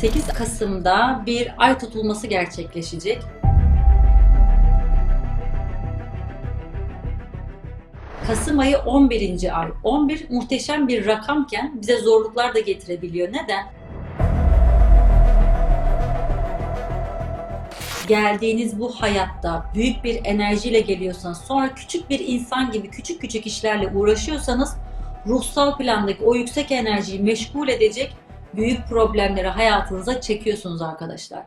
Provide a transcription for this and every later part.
8 Kasım'da bir ay tutulması gerçekleşecek. Kasım ayı 11. ay. 11 muhteşem bir rakamken bize zorluklar da getirebiliyor. Neden? Geldiğiniz bu hayatta büyük bir enerjiyle geliyorsanız, sonra küçük bir insan gibi küçük küçük işlerle uğraşıyorsanız ruhsal plandaki o yüksek enerjiyi meşgul edecek büyük problemleri hayatınıza çekiyorsunuz arkadaşlar.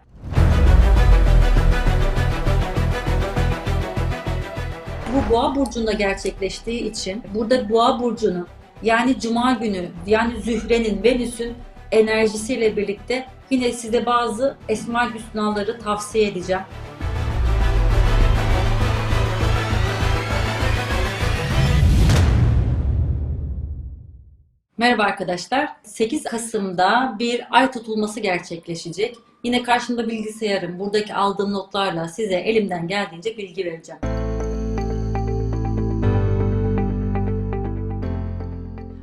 Bu boğa burcunda gerçekleştiği için burada boğa burcunu yani cuma günü yani Zühre'nin Venüs'ün enerjisiyle birlikte yine size bazı esma hüsnaları tavsiye edeceğim. Merhaba arkadaşlar. 8 Kasım'da bir ay tutulması gerçekleşecek. Yine karşımda bilgisayarım. Buradaki aldığım notlarla size elimden geldiğince bilgi vereceğim.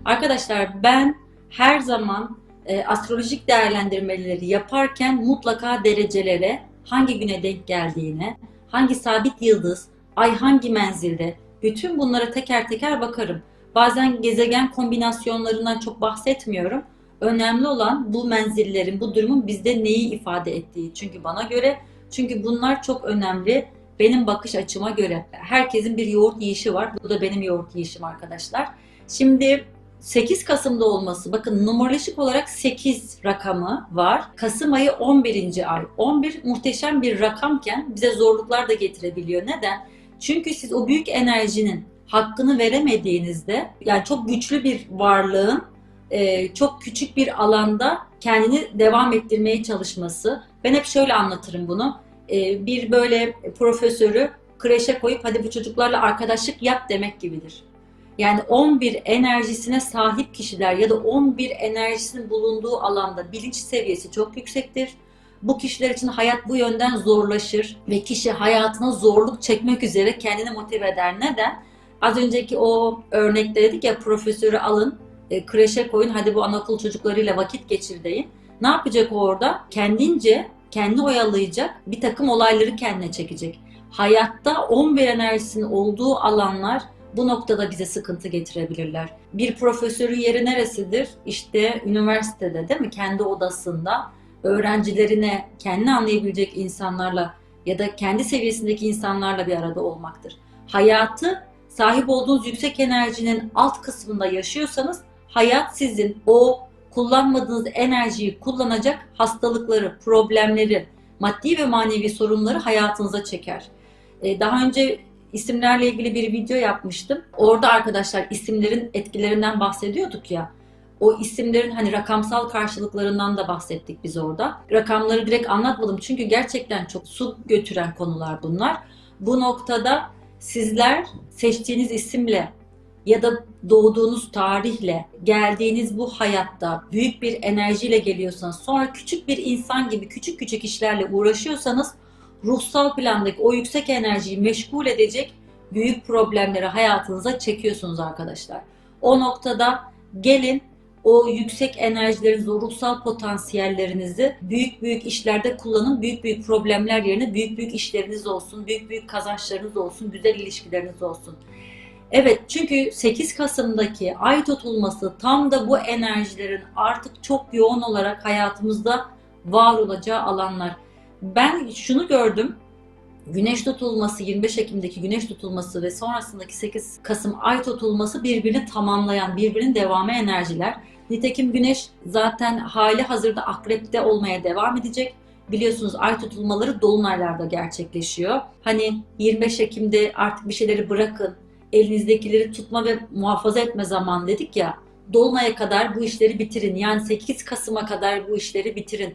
Arkadaşlar ben her zaman e, astrolojik değerlendirmeleri yaparken mutlaka derecelere hangi güne denk geldiğine, hangi sabit yıldız, ay hangi menzilde, bütün bunlara teker teker bakarım. Bazen gezegen kombinasyonlarından çok bahsetmiyorum. Önemli olan bu menzillerin, bu durumun bizde neyi ifade ettiği. Çünkü bana göre, çünkü bunlar çok önemli. Benim bakış açıma göre. Herkesin bir yoğurt yiyişi var. Bu da benim yoğurt yiyişim arkadaşlar. Şimdi 8 Kasım'da olması, bakın numerolojik olarak 8 rakamı var. Kasım ayı 11. ay. 11 muhteşem bir rakamken bize zorluklar da getirebiliyor. Neden? Çünkü siz o büyük enerjinin hakkını veremediğinizde, yani çok güçlü bir varlığın e, çok küçük bir alanda kendini devam ettirmeye çalışması. Ben hep şöyle anlatırım bunu. E, bir böyle profesörü kreşe koyup hadi bu çocuklarla arkadaşlık yap demek gibidir. Yani 11 enerjisine sahip kişiler ya da 11 enerjisinin bulunduğu alanda bilinç seviyesi çok yüksektir. Bu kişiler için hayat bu yönden zorlaşır ve kişi hayatına zorluk çekmek üzere kendini motive eder. Neden? Az önceki o örnekte dedik ya profesörü alın, e, kreşe koyun, hadi bu anaokul çocuklarıyla vakit geçir deyin. Ne yapacak orada? Kendince, kendi oyalayacak, bir takım olayları kendine çekecek. Hayatta 11 enerjisinin olduğu alanlar bu noktada bize sıkıntı getirebilirler. Bir profesörün yeri neresidir? İşte üniversitede değil mi? Kendi odasında öğrencilerine kendi anlayabilecek insanlarla ya da kendi seviyesindeki insanlarla bir arada olmaktır. Hayatı sahip olduğunuz yüksek enerjinin alt kısmında yaşıyorsanız hayat sizin o kullanmadığınız enerjiyi kullanacak hastalıkları, problemleri, maddi ve manevi sorunları hayatınıza çeker. Ee, Daha önce isimlerle ilgili bir video yapmıştım. Orada arkadaşlar isimlerin etkilerinden bahsediyorduk ya. O isimlerin hani rakamsal karşılıklarından da bahsettik biz orada. Rakamları direkt anlatmadım çünkü gerçekten çok su götüren konular bunlar. Bu noktada sizler seçtiğiniz isimle ya da doğduğunuz tarihle geldiğiniz bu hayatta büyük bir enerjiyle geliyorsanız sonra küçük bir insan gibi küçük küçük işlerle uğraşıyorsanız ruhsal plandaki o yüksek enerjiyi meşgul edecek büyük problemleri hayatınıza çekiyorsunuz arkadaşlar. O noktada gelin o yüksek enerjilerinizi, o potansiyellerinizi büyük büyük işlerde kullanın. Büyük büyük problemler yerine büyük büyük işleriniz olsun, büyük büyük kazançlarınız olsun, güzel ilişkileriniz olsun. Evet çünkü 8 Kasım'daki ay tutulması tam da bu enerjilerin artık çok yoğun olarak hayatımızda var olacağı alanlar. Ben şunu gördüm. Güneş tutulması, 25 Ekim'deki güneş tutulması ve sonrasındaki 8 Kasım ay tutulması birbirini tamamlayan, birbirinin devamı enerjiler. Nitekim güneş zaten hali hazırda akrepte olmaya devam edecek. Biliyorsunuz ay tutulmaları dolunaylarda gerçekleşiyor. Hani 25 Ekim'de artık bir şeyleri bırakın, elinizdekileri tutma ve muhafaza etme zamanı dedik ya. Dolunay'a kadar bu işleri bitirin. Yani 8 Kasım'a kadar bu işleri bitirin.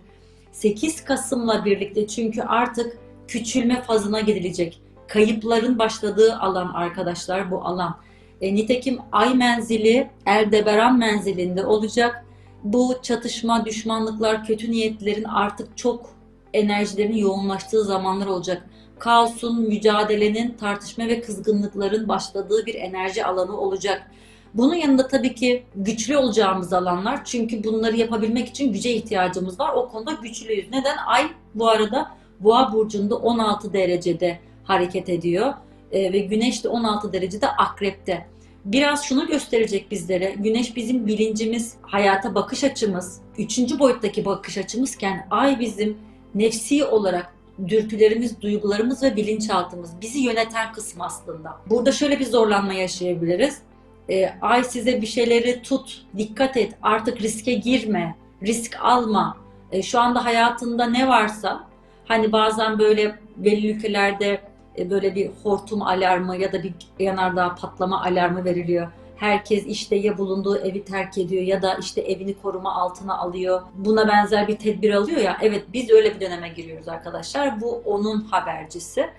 8 Kasım'la birlikte çünkü artık küçülme fazına gidilecek. Kayıpların başladığı alan arkadaşlar bu alan. E, nitekim ay menzili Erdeberan menzilinde olacak. Bu çatışma, düşmanlıklar, kötü niyetlerin artık çok enerjilerin yoğunlaştığı zamanlar olacak. Kaosun, mücadelenin, tartışma ve kızgınlıkların başladığı bir enerji alanı olacak. Bunun yanında tabii ki güçlü olacağımız alanlar. Çünkü bunları yapabilmek için güce ihtiyacımız var. O konuda güçlüyüz. Neden? Ay bu arada Boğa burcunda 16 derecede hareket ediyor Ee, ve Güneş de 16 derecede Akrep'te. Biraz şunu gösterecek bizlere. Güneş bizim bilincimiz, hayata bakış açımız, üçüncü boyuttaki bakış açımızken Ay bizim nefsi olarak dürtülerimiz, duygularımız ve bilinçaltımız bizi yöneten kısım aslında. Burada şöyle bir zorlanma yaşayabiliriz. Ee, ay size bir şeyleri tut, dikkat et, artık riske girme, risk alma. Ee, şu anda hayatında ne varsa hani bazen böyle belli ülkelerde e, böyle bir hortum alarmı ya da bir yanardağ patlama alarmı veriliyor. Herkes işte ya bulunduğu evi terk ediyor ya da işte evini koruma altına alıyor. Buna benzer bir tedbir alıyor ya. Evet biz öyle bir döneme giriyoruz arkadaşlar. Bu onun habercisi.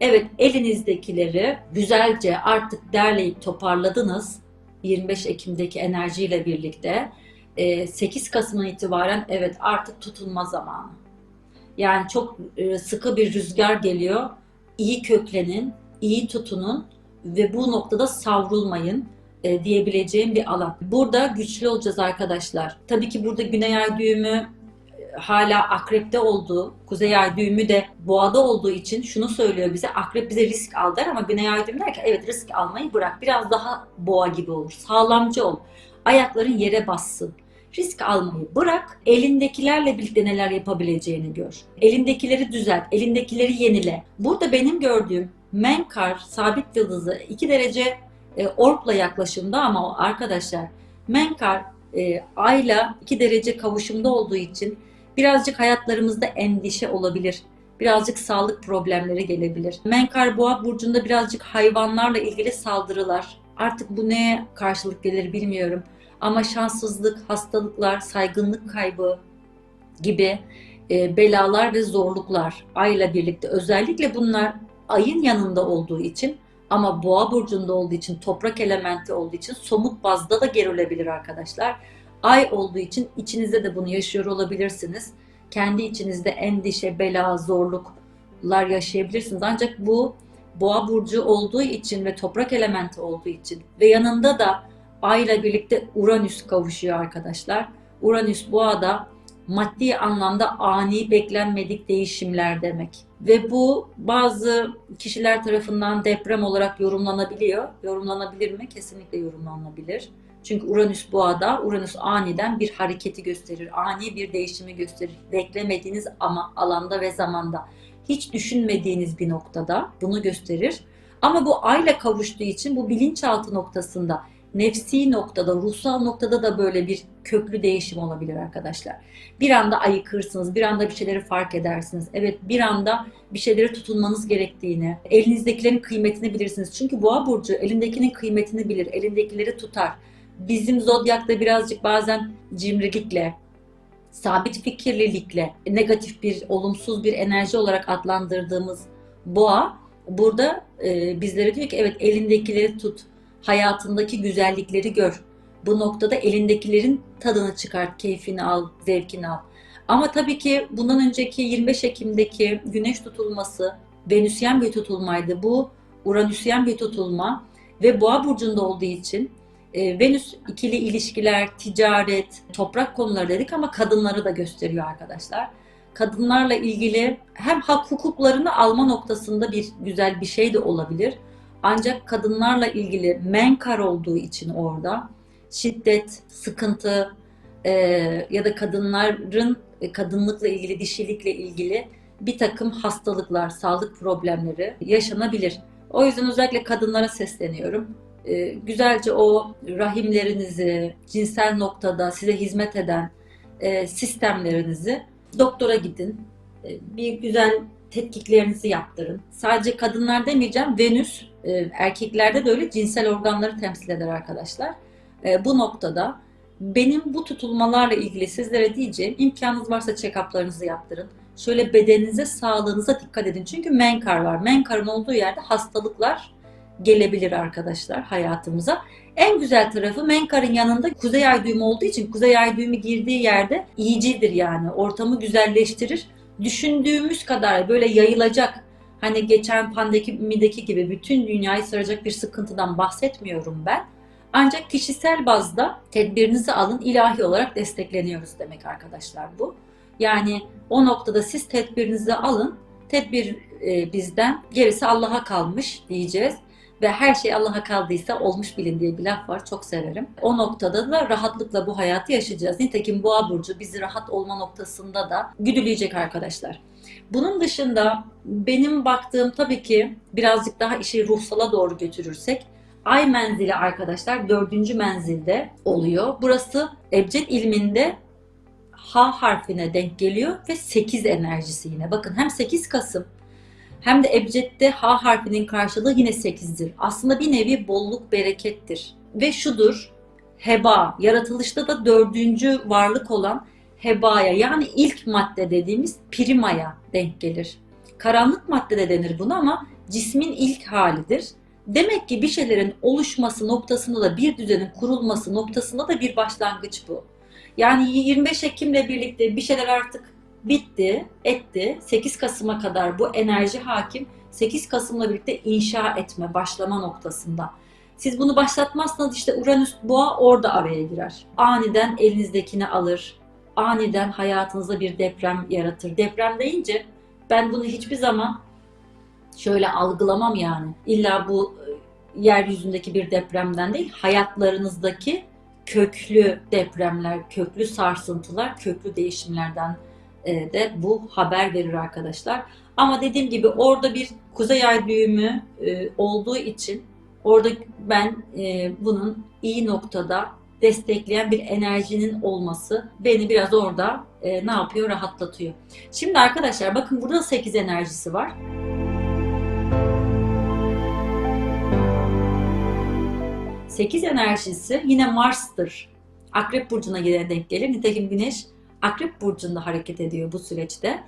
Evet elinizdekileri güzelce artık derleyip toparladınız. 25 Ekim'deki enerjiyle birlikte. Ee, 8 Kasım'dan itibaren evet artık tutulma zamanı. Yani çok e, sıkı bir rüzgar geliyor. İyi köklenin, iyi tutunun ve bu noktada savrulmayın e, diyebileceğim bir alan. Burada güçlü olacağız arkadaşlar. Tabii ki burada Güney Ay düğümü e, hala akrepte olduğu, kuzey ay düğümü de boğada olduğu için şunu söylüyor bize. Akrep bize risk al der ama güney ay düğümü der ki evet risk almayı bırak. Biraz daha boğa gibi olur. Sağlamcı ol. Ayakların yere bassın. Risk almayı bırak. Elindekilerle birlikte neler yapabileceğini gör. Elindekileri düzelt. Elindekileri yenile. Burada benim gördüğüm Menkar sabit yıldızı 2 derece e, orkla yaklaşımda ama arkadaşlar Menkar e, ayla 2 derece kavuşumda olduğu için birazcık hayatlarımızda endişe olabilir. Birazcık sağlık problemleri gelebilir. Menkar boğa burcunda birazcık hayvanlarla ilgili saldırılar. Artık bu neye karşılık gelir bilmiyorum. Ama şanssızlık, hastalıklar, saygınlık kaybı gibi e, belalar ve zorluklar ayla birlikte özellikle bunlar ayın yanında olduğu için ama boğa burcunda olduğu için, toprak elementi olduğu için somut bazda da görülebilir arkadaşlar. Ay olduğu için içinizde de bunu yaşıyor olabilirsiniz. Kendi içinizde endişe, bela, zorluklar yaşayabilirsiniz. Ancak bu boğa burcu olduğu için ve toprak elementi olduğu için ve yanında da Ayla birlikte Uranüs kavuşuyor arkadaşlar. Uranüs boğada maddi anlamda ani beklenmedik değişimler demek. Ve bu bazı kişiler tarafından deprem olarak yorumlanabiliyor. Yorumlanabilir mi? Kesinlikle yorumlanabilir. Çünkü Uranüs boğada, Uranüs aniden bir hareketi gösterir, ani bir değişimi gösterir. Beklemediğiniz ama alanda ve zamanda, hiç düşünmediğiniz bir noktada bunu gösterir. Ama bu ayla kavuştuğu için bu bilinçaltı noktasında nefsi noktada, ruhsal noktada da böyle bir köklü değişim olabilir arkadaşlar. Bir anda ayıkırsınız, bir anda bir şeyleri fark edersiniz. Evet bir anda bir şeyleri tutunmanız gerektiğini, elinizdekilerin kıymetini bilirsiniz. Çünkü boğa burcu elindekinin kıymetini bilir, elindekileri tutar. Bizim zodyakta birazcık bazen cimrilikle, sabit fikirlilikle, negatif bir, olumsuz bir enerji olarak adlandırdığımız boğa burada e, bizlere diyor ki evet elindekileri tut, hayatındaki güzellikleri gör. Bu noktada elindekilerin tadını çıkart, keyfini al, zevkini al. Ama tabii ki bundan önceki 25 Ekim'deki güneş tutulması Venüsyen bir tutulmaydı. Bu Uranüsyen bir tutulma ve Boğa burcunda olduğu için e, Venüs ikili ilişkiler, ticaret, toprak konuları dedik ama kadınları da gösteriyor arkadaşlar. Kadınlarla ilgili hem hak hukuklarını alma noktasında bir güzel bir şey de olabilir. Ancak kadınlarla ilgili menkar olduğu için orada şiddet, sıkıntı e, ya da kadınların e, kadınlıkla ilgili, dişilikle ilgili bir takım hastalıklar, sağlık problemleri yaşanabilir. O yüzden özellikle kadınlara sesleniyorum. E, güzelce o rahimlerinizi, cinsel noktada size hizmet eden e, sistemlerinizi doktora gidin. E, bir güzel tetkiklerinizi yaptırın. Sadece kadınlar demeyeceğim, Venüs e, erkeklerde de öyle cinsel organları temsil eder arkadaşlar. E, bu noktada benim bu tutulmalarla ilgili sizlere diyeceğim imkanınız varsa check-up'larınızı yaptırın. Şöyle bedeninize, sağlığınıza dikkat edin. Çünkü menkar var. Menkarın olduğu yerde hastalıklar gelebilir arkadaşlar hayatımıza. En güzel tarafı Menkar'ın yanında kuzey ay düğümü olduğu için kuzey ay düğümü girdiği yerde iyicidir yani. Ortamı güzelleştirir. Düşündüğümüz kadar böyle yayılacak hani geçen pandemideki gibi bütün dünyayı saracak bir sıkıntıdan bahsetmiyorum ben. Ancak kişisel bazda tedbirinizi alın, ilahi olarak destekleniyoruz demek arkadaşlar bu. Yani o noktada siz tedbirinizi alın, tedbir e, bizden, gerisi Allah'a kalmış diyeceğiz. Ve her şey Allah'a kaldıysa olmuş bilin diye bir laf var. Çok severim. O noktada da rahatlıkla bu hayatı yaşayacağız. Nitekim Boğa Burcu bizi rahat olma noktasında da güdüleyecek arkadaşlar. Bunun dışında benim baktığım tabii ki birazcık daha işi ruhsala doğru götürürsek Ay menzili arkadaşlar dördüncü menzilde oluyor. Burası Ebced ilminde H harfine denk geliyor ve 8 enerjisi yine. Bakın hem 8 Kasım hem de Ebced'de H harfinin karşılığı yine 8'dir. Aslında bir nevi bolluk berekettir. Ve şudur, heba, yaratılışta da dördüncü varlık olan hebaya yani ilk madde dediğimiz primaya denk gelir. Karanlık madde de denir buna ama cismin ilk halidir. Demek ki bir şeylerin oluşması noktasında da bir düzenin kurulması noktasında da bir başlangıç bu. Yani 25 Ekim'le birlikte bir şeyler artık bitti, etti. 8 Kasım'a kadar bu enerji hakim. 8 Kasım'la birlikte inşa etme, başlama noktasında. Siz bunu başlatmazsanız işte Uranüs boğa orada araya girer. Aniden elinizdekini alır. Aniden hayatınızda bir deprem yaratır. Deprem deyince ben bunu hiçbir zaman şöyle algılamam yani. İlla bu e, yeryüzündeki bir depremden değil, hayatlarınızdaki köklü depremler, köklü sarsıntılar, köklü değişimlerden de bu haber verir arkadaşlar. Ama dediğim gibi orada bir kuzey ay düğümü e, olduğu için orada ben e, bunun iyi noktada destekleyen bir enerjinin olması beni biraz orada ne yapıyor rahatlatıyor. Şimdi arkadaşlar bakın burada 8 enerjisi var. 8 enerjisi yine Mars'tır. Akrep burcuna yine denk gelir. Nitekim Güneş Akrep burcunda hareket ediyor bu süreçte. E,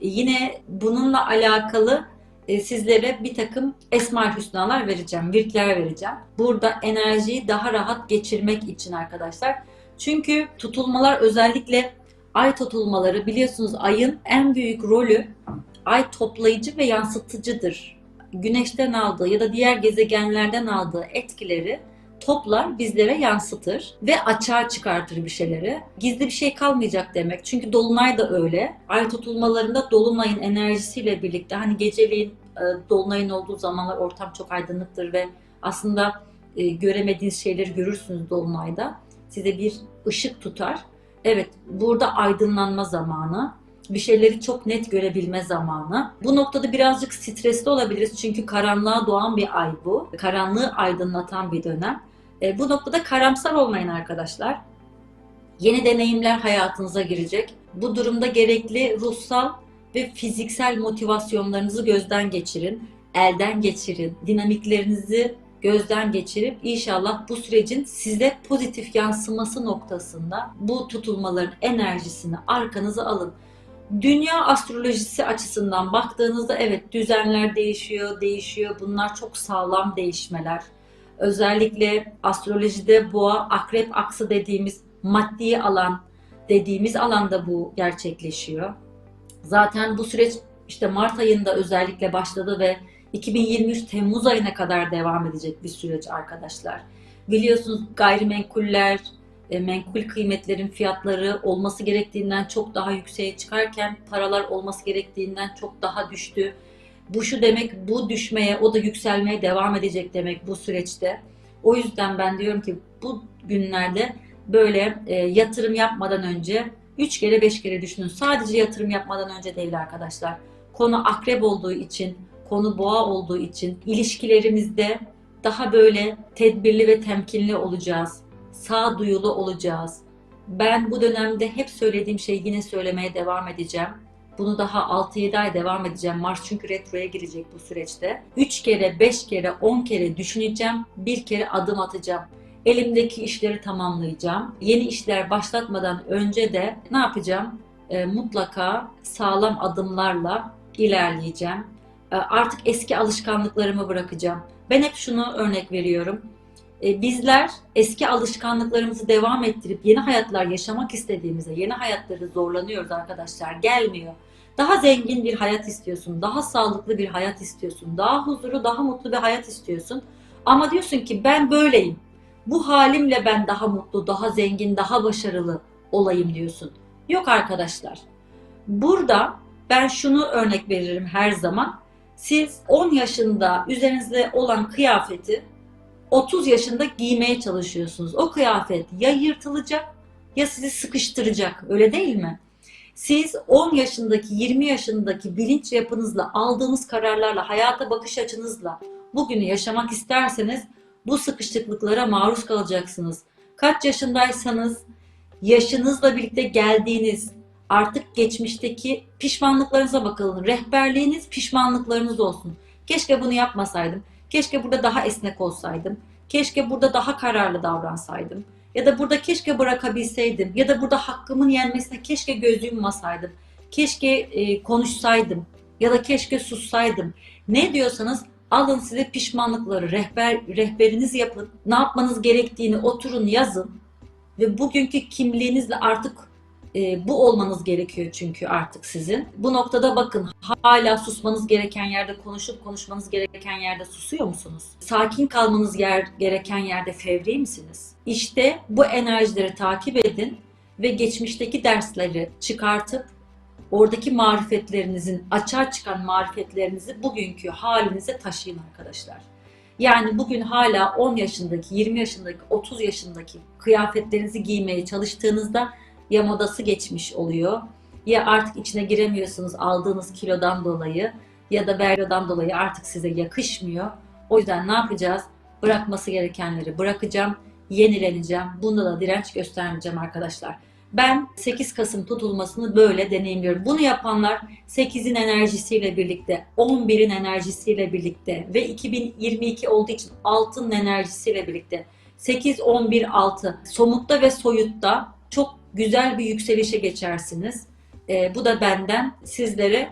yine bununla alakalı e, sizlere bir takım esmal hüsnalar vereceğim, virkler vereceğim. Burada enerjiyi daha rahat geçirmek için arkadaşlar. Çünkü tutulmalar özellikle ay tutulmaları biliyorsunuz ayın en büyük rolü ay toplayıcı ve yansıtıcıdır. Güneşten aldığı ya da diğer gezegenlerden aldığı etkileri toplar bizlere yansıtır ve açığa çıkartır bir şeyleri. Gizli bir şey kalmayacak demek. Çünkü dolunay da öyle. Ay tutulmalarında dolunayın enerjisiyle birlikte hani geceliğin e, dolunayın olduğu zamanlar ortam çok aydınlıktır ve aslında e, göremediğiniz şeyleri görürsünüz dolunayda. Size bir ışık tutar. Evet, burada aydınlanma zamanı bir şeyleri çok net görebilme zamanı. Bu noktada birazcık stresli olabiliriz çünkü karanlığa doğan bir ay bu. Karanlığı aydınlatan bir dönem. E, bu noktada karamsar olmayın arkadaşlar. Yeni deneyimler hayatınıza girecek. Bu durumda gerekli ruhsal ve fiziksel motivasyonlarınızı gözden geçirin, elden geçirin, dinamiklerinizi gözden geçirip inşallah bu sürecin size pozitif yansıması noktasında bu tutulmaların enerjisini arkanıza alın. Dünya astrolojisi açısından baktığınızda evet düzenler değişiyor, değişiyor. Bunlar çok sağlam değişmeler. Özellikle astrolojide boğa akrep aksı dediğimiz maddi alan dediğimiz alanda bu gerçekleşiyor. Zaten bu süreç işte Mart ayında özellikle başladı ve 2023 Temmuz ayına kadar devam edecek bir süreç arkadaşlar. Biliyorsunuz gayrimenkuller, e, menkul kıymetlerin fiyatları olması gerektiğinden çok daha yükseğe çıkarken paralar olması gerektiğinden çok daha düştü. Bu şu demek bu düşmeye o da yükselmeye devam edecek demek bu süreçte. O yüzden ben diyorum ki bu günlerde böyle e, yatırım yapmadan önce 3 kere 5 kere düşünün. Sadece yatırım yapmadan önce değil arkadaşlar. Konu akrep olduğu için, konu boğa olduğu için ilişkilerimizde daha böyle tedbirli ve temkinli olacağız. Sağduyulu olacağız. Ben bu dönemde hep söylediğim şeyi yine söylemeye devam edeceğim. Bunu daha 6-7 ay devam edeceğim. Mars çünkü retroya girecek bu süreçte. 3 kere, 5 kere, 10 kere düşüneceğim. Bir kere adım atacağım. Elimdeki işleri tamamlayacağım. Yeni işler başlatmadan önce de ne yapacağım? E, mutlaka sağlam adımlarla ilerleyeceğim. E, artık eski alışkanlıklarımı bırakacağım. Ben hep şunu örnek veriyorum. E, bizler eski alışkanlıklarımızı devam ettirip yeni hayatlar yaşamak istediğimizde yeni hayatları zorlanıyoruz arkadaşlar. Gelmiyor. Daha zengin bir hayat istiyorsun, daha sağlıklı bir hayat istiyorsun, daha huzurlu, daha mutlu bir hayat istiyorsun. Ama diyorsun ki ben böyleyim. bu halimle ben daha mutlu, daha zengin, daha başarılı olayım diyorsun. Yok arkadaşlar. Burada ben şunu örnek veririm her zaman. Siz 10 yaşında üzerinizde olan kıyafeti 30 yaşında giymeye çalışıyorsunuz. O kıyafet ya yırtılacak ya sizi sıkıştıracak. Öyle değil mi? Siz 10 yaşındaki, 20 yaşındaki bilinç yapınızla, aldığınız kararlarla, hayata bakış açınızla bugünü yaşamak isterseniz bu sıkışıklıklara maruz kalacaksınız. Kaç yaşındaysanız yaşınızla birlikte geldiğiniz artık geçmişteki pişmanlıklarınıza bakalım. Rehberliğiniz pişmanlıklarınız olsun. Keşke bunu yapmasaydım. Keşke burada daha esnek olsaydım. Keşke burada daha kararlı davransaydım. Ya da burada keşke bırakabilseydim. Ya da burada hakkımın yenmesine keşke göz yummasaydım. Keşke e, konuşsaydım. Ya da keşke sussaydım. Ne diyorsanız alın size pişmanlıkları, rehber, rehberiniz yapın. Ne yapmanız gerektiğini oturun yazın. Ve bugünkü kimliğinizle artık e, bu olmanız gerekiyor çünkü artık sizin. Bu noktada bakın hala susmanız gereken yerde konuşup konuşmanız gereken yerde susuyor musunuz? Sakin kalmanız yer, gereken yerde fevri misiniz? İşte bu enerjileri takip edin ve geçmişteki dersleri çıkartıp oradaki marifetlerinizin açığa çıkan marifetlerinizi bugünkü halinize taşıyın arkadaşlar. Yani bugün hala 10 yaşındaki, 20 yaşındaki, 30 yaşındaki kıyafetlerinizi giymeye çalıştığınızda ya modası geçmiş oluyor ya artık içine giremiyorsunuz aldığınız kilodan dolayı ya da veryodan dolayı artık size yakışmıyor. O yüzden ne yapacağız? Bırakması gerekenleri bırakacağım, yenileneceğim. Bunda da direnç göstermeyeceğim arkadaşlar. Ben 8 Kasım tutulmasını böyle deneyimliyorum. Bunu yapanlar 8'in enerjisiyle birlikte, 11'in enerjisiyle birlikte ve 2022 olduğu için 6'nın enerjisiyle birlikte 8, 11, 6 somutta ve soyutta çok güzel bir yükselişe geçersiniz. E, bu da benden sizlere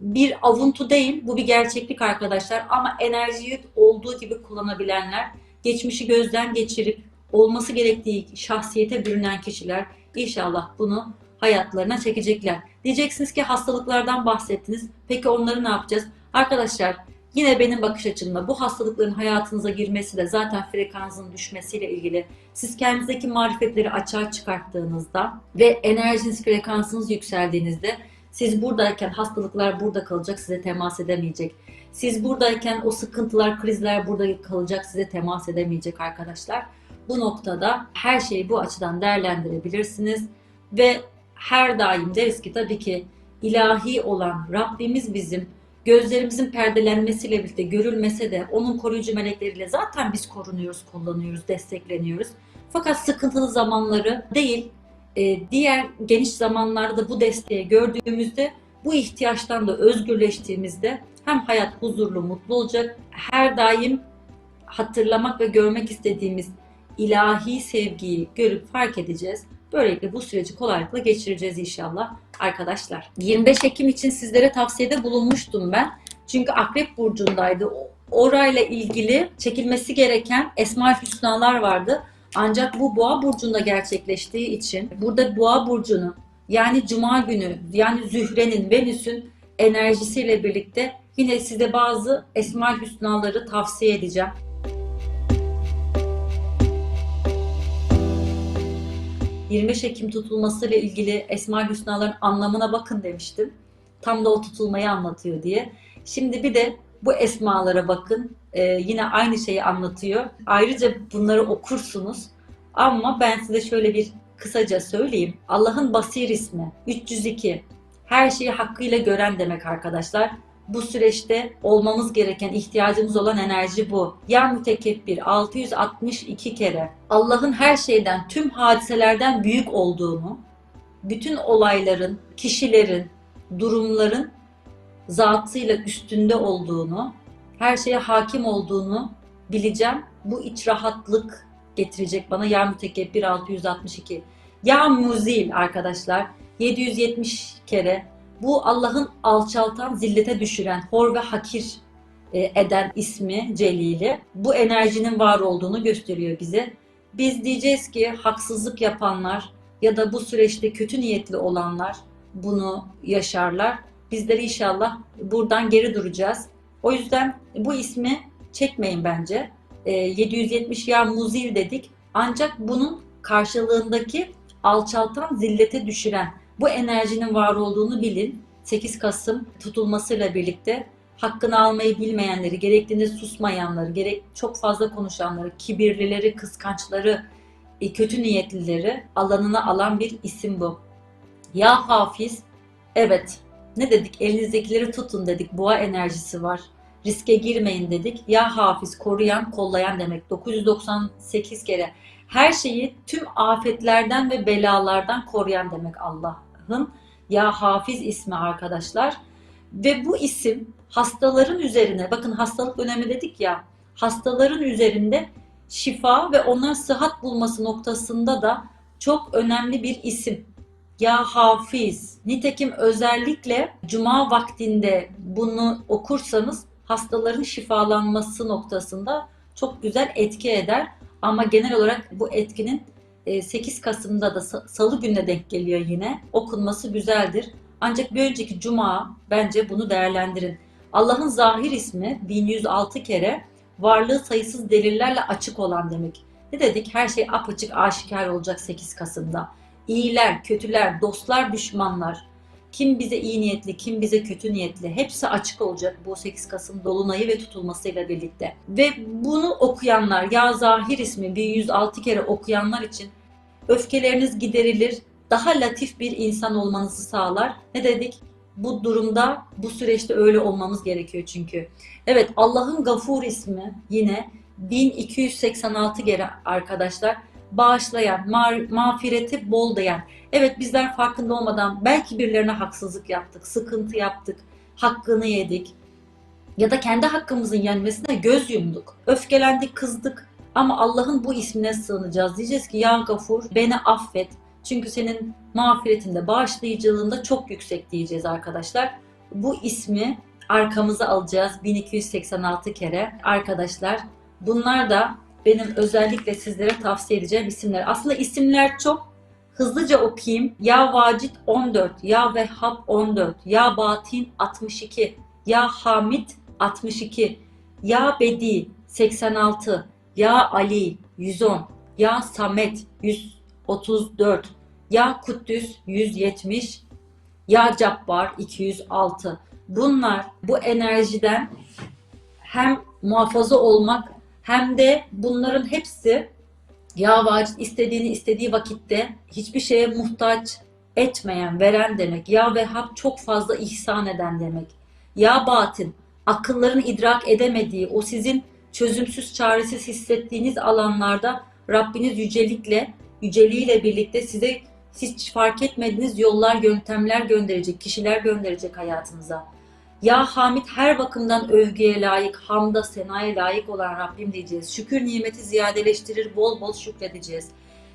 bir avuntu değil, bu bir gerçeklik arkadaşlar. Ama enerjiyi olduğu gibi kullanabilenler, geçmişi gözden geçirip olması gerektiği şahsiyete bürünen kişiler inşallah bunu hayatlarına çekecekler. Diyeceksiniz ki hastalıklardan bahsettiniz. Peki onları ne yapacağız? Arkadaşlar Yine benim bakış açımda bu hastalıkların hayatınıza girmesi de zaten frekansın düşmesiyle ilgili. Siz kendinizdeki marifetleri açığa çıkarttığınızda ve enerjiniz, frekansınız yükseldiğinizde siz buradayken hastalıklar burada kalacak, size temas edemeyecek. Siz buradayken o sıkıntılar, krizler burada kalacak, size temas edemeyecek arkadaşlar. Bu noktada her şeyi bu açıdan değerlendirebilirsiniz ve her daim deriz ki tabii ki ilahi olan Rabbimiz bizim gözlerimizin perdelenmesiyle birlikte görülmese de onun koruyucu melekleriyle zaten biz korunuyoruz, kullanıyoruz, destekleniyoruz. Fakat sıkıntılı zamanları değil, e, diğer geniş zamanlarda bu desteği gördüğümüzde bu ihtiyaçtan da özgürleştiğimizde hem hayat huzurlu, mutlu olacak, her daim hatırlamak ve görmek istediğimiz ilahi sevgiyi görüp fark edeceğiz. Böylelikle bu süreci kolaylıkla geçireceğiz inşallah arkadaşlar. 25 Ekim için sizlere tavsiyede bulunmuştum ben. Çünkü Akrep Burcu'ndaydı. Orayla ilgili çekilmesi gereken Esma Hüsnalar vardı. Ancak bu Boğa Burcu'nda gerçekleştiği için burada Boğa Burcu'nu yani Cuma günü yani Zühre'nin, Venüs'ün enerjisiyle birlikte yine size bazı Esma Hüsnaları tavsiye edeceğim. 25 Ekim tutulmasıyla ilgili Esma Hüsnaların anlamına bakın demiştim. Tam da o tutulmayı anlatıyor diye. Şimdi bir de bu esmalara bakın. Ee, yine aynı şeyi anlatıyor. Ayrıca bunları okursunuz. Ama ben size şöyle bir kısaca söyleyeyim. Allah'ın basir ismi 302. Her şeyi hakkıyla gören demek arkadaşlar. Bu süreçte olmamız gereken, ihtiyacımız olan enerji bu. Ya mütekebbir 662 kere Allah'ın her şeyden, tüm hadiselerden büyük olduğunu, bütün olayların, kişilerin, durumların zatıyla üstünde olduğunu, her şeye hakim olduğunu bileceğim. Bu iç rahatlık getirecek bana. Ya mütekebbir 662. Ya muzil arkadaşlar 770 kere bu Allah'ın alçaltan, zillete düşüren, hor ve hakir e, eden ismi Celili. Bu enerjinin var olduğunu gösteriyor bize. Biz diyeceğiz ki haksızlık yapanlar ya da bu süreçte kötü niyetli olanlar bunu yaşarlar. Bizler inşallah buradan geri duracağız. O yüzden bu ismi çekmeyin bence. e, 770 ya muzil dedik. Ancak bunun karşılığındaki alçaltan, zillete düşüren bu enerjinin var olduğunu bilin. 8 Kasım tutulmasıyla birlikte hakkını almayı bilmeyenleri, gerektiğinde susmayanları, gerek çok fazla konuşanları, kibirlileri, kıskançları, e, kötü niyetlileri alanına alan bir isim bu. Ya Hafiz, evet ne dedik elinizdekileri tutun dedik boğa enerjisi var. Riske girmeyin dedik. Ya Hafiz koruyan, kollayan demek. 998 kere her şeyi tüm afetlerden ve belalardan koruyan demek Allah'ın. Ya Hafiz ismi arkadaşlar. Ve bu isim hastaların üzerine, bakın hastalık dönemi dedik ya, hastaların üzerinde şifa ve onların sıhhat bulması noktasında da çok önemli bir isim. Ya Hafiz. Nitekim özellikle cuma vaktinde bunu okursanız hastaların şifalanması noktasında çok güzel etki eder. Ama genel olarak bu etkinin 8 Kasım'da da salı gününe denk geliyor yine. Okunması güzeldir. Ancak bir önceki cuma bence bunu değerlendirin. Allah'ın zahir ismi 1106 kere varlığı sayısız delillerle açık olan demek. Ne dedik? Her şey apaçık aşikar olacak 8 Kasım'da. İyiler, kötüler, dostlar, düşmanlar. Kim bize iyi niyetli, kim bize kötü niyetli. Hepsi açık olacak bu 8 Kasım Dolunay'ı ve tutulmasıyla birlikte. Ve bunu okuyanlar, ya zahir ismi 1106 kere okuyanlar için öfkeleriniz giderilir, daha latif bir insan olmanızı sağlar. Ne dedik? Bu durumda, bu süreçte öyle olmamız gerekiyor çünkü. Evet, Allah'ın Gafur ismi yine 1286 kere arkadaşlar bağışlayan, ma- mağfireti bol dayan. Evet bizler farkında olmadan belki birilerine haksızlık yaptık, sıkıntı yaptık, hakkını yedik ya da kendi hakkımızın yenmesine göz yumduk. Öfkelendik, kızdık ama Allah'ın bu ismine sığınacağız. Diyeceğiz ki ya Gafur beni affet. Çünkü senin mağfiretinde, bağışlayıcılığında çok yüksek diyeceğiz arkadaşlar. Bu ismi arkamıza alacağız 1286 kere. Arkadaşlar bunlar da benim özellikle sizlere tavsiye edeceğim isimler. Aslında isimler çok. Hızlıca okuyayım. Ya Vacit 14, Ya Vehhab 14, Ya Batin 62, Ya Hamid 62, Ya Bedi 86, Ya Ali 110, Ya Samet 134, Ya Kuddüs 170, Ya Cabbar 206. Bunlar bu enerjiden hem muhafaza olmak hem de bunların hepsi ya vacit istediğini istediği vakitte hiçbir şeye muhtaç etmeyen, veren demek. Ya Vehhab çok fazla ihsan eden demek. Ya batin, akılların idrak edemediği, o sizin çözümsüz, çaresiz hissettiğiniz alanlarda Rabbiniz yücelikle, yüceliğiyle birlikte size hiç fark etmediğiniz yollar, yöntemler gönderecek, kişiler gönderecek hayatınıza. Ya Hamid her bakımdan övgüye layık, hamda, senaya layık olan Rabbim diyeceğiz. Şükür nimeti ziyadeleştirir, bol bol şükredeceğiz.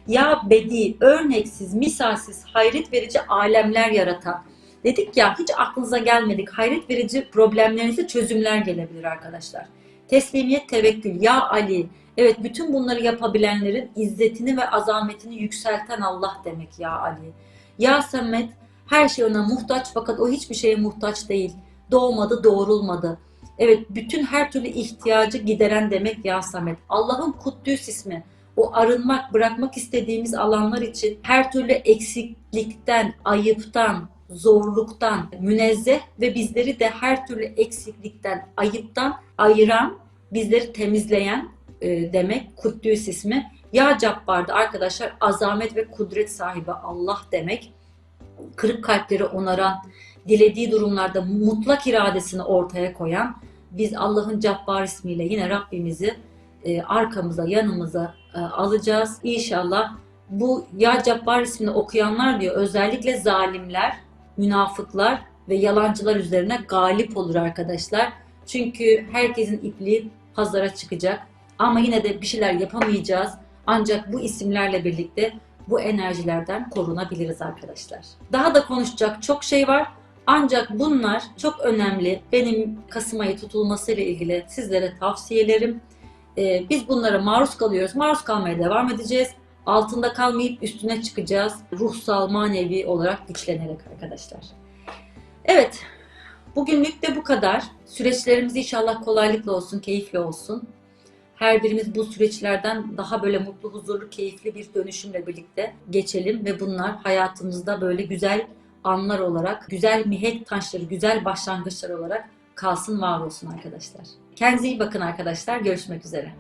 Ya Bedi, örneksiz, misalsiz, hayret verici alemler yaratan. Dedik ya hiç aklınıza gelmedik. Hayret verici problemlerinize çözümler gelebilir arkadaşlar. Teslimiyet, tevekkül. Ya Ali, evet bütün bunları yapabilenlerin izzetini ve azametini yükselten Allah demek ya Ali. Ya Samet, her şey ona muhtaç fakat o hiçbir şeye muhtaç değil doğmadı, doğrulmadı. Evet, bütün her türlü ihtiyacı gideren demek ya Samet. Allah'ın Kuddüs ismi. O arınmak, bırakmak istediğimiz alanlar için her türlü eksiklikten, ayıptan, zorluktan münezzeh ve bizleri de her türlü eksiklikten, ayıptan ayıran, bizleri temizleyen e, demek Kuddüs ismi. Ya Cabbar'da arkadaşlar azamet ve kudret sahibi Allah demek. Kırık kalpleri onaran, dilediği durumlarda mutlak iradesini ortaya koyan biz Allah'ın Cabbar ismiyle yine Rabbimizi e, arkamıza, yanımıza e, alacağız. İnşallah bu Ya Cabbar ismini okuyanlar diyor özellikle zalimler, münafıklar ve yalancılar üzerine galip olur arkadaşlar. Çünkü herkesin ipliği pazara çıkacak. Ama yine de bir şeyler yapamayacağız. Ancak bu isimlerle birlikte bu enerjilerden korunabiliriz arkadaşlar. Daha da konuşacak çok şey var. Ancak bunlar çok önemli. Benim Kasım ayı tutulmasıyla ilgili sizlere tavsiyelerim. Ee, biz bunlara maruz kalıyoruz. Maruz kalmaya devam edeceğiz. Altında kalmayıp üstüne çıkacağız. Ruhsal, manevi olarak güçlenerek arkadaşlar. Evet, bugünlük de bu kadar. Süreçlerimiz inşallah kolaylıkla olsun, keyifli olsun. her birimiz bu süreçlerden daha böyle mutlu, huzurlu, keyifli bir dönüşümle birlikte geçelim ve bunlar hayatımızda böyle güzel anlar olarak, güzel mihenk taşları, güzel başlangıçlar olarak kalsın, var olsun arkadaşlar. Kendinize iyi bakın arkadaşlar. Görüşmek üzere.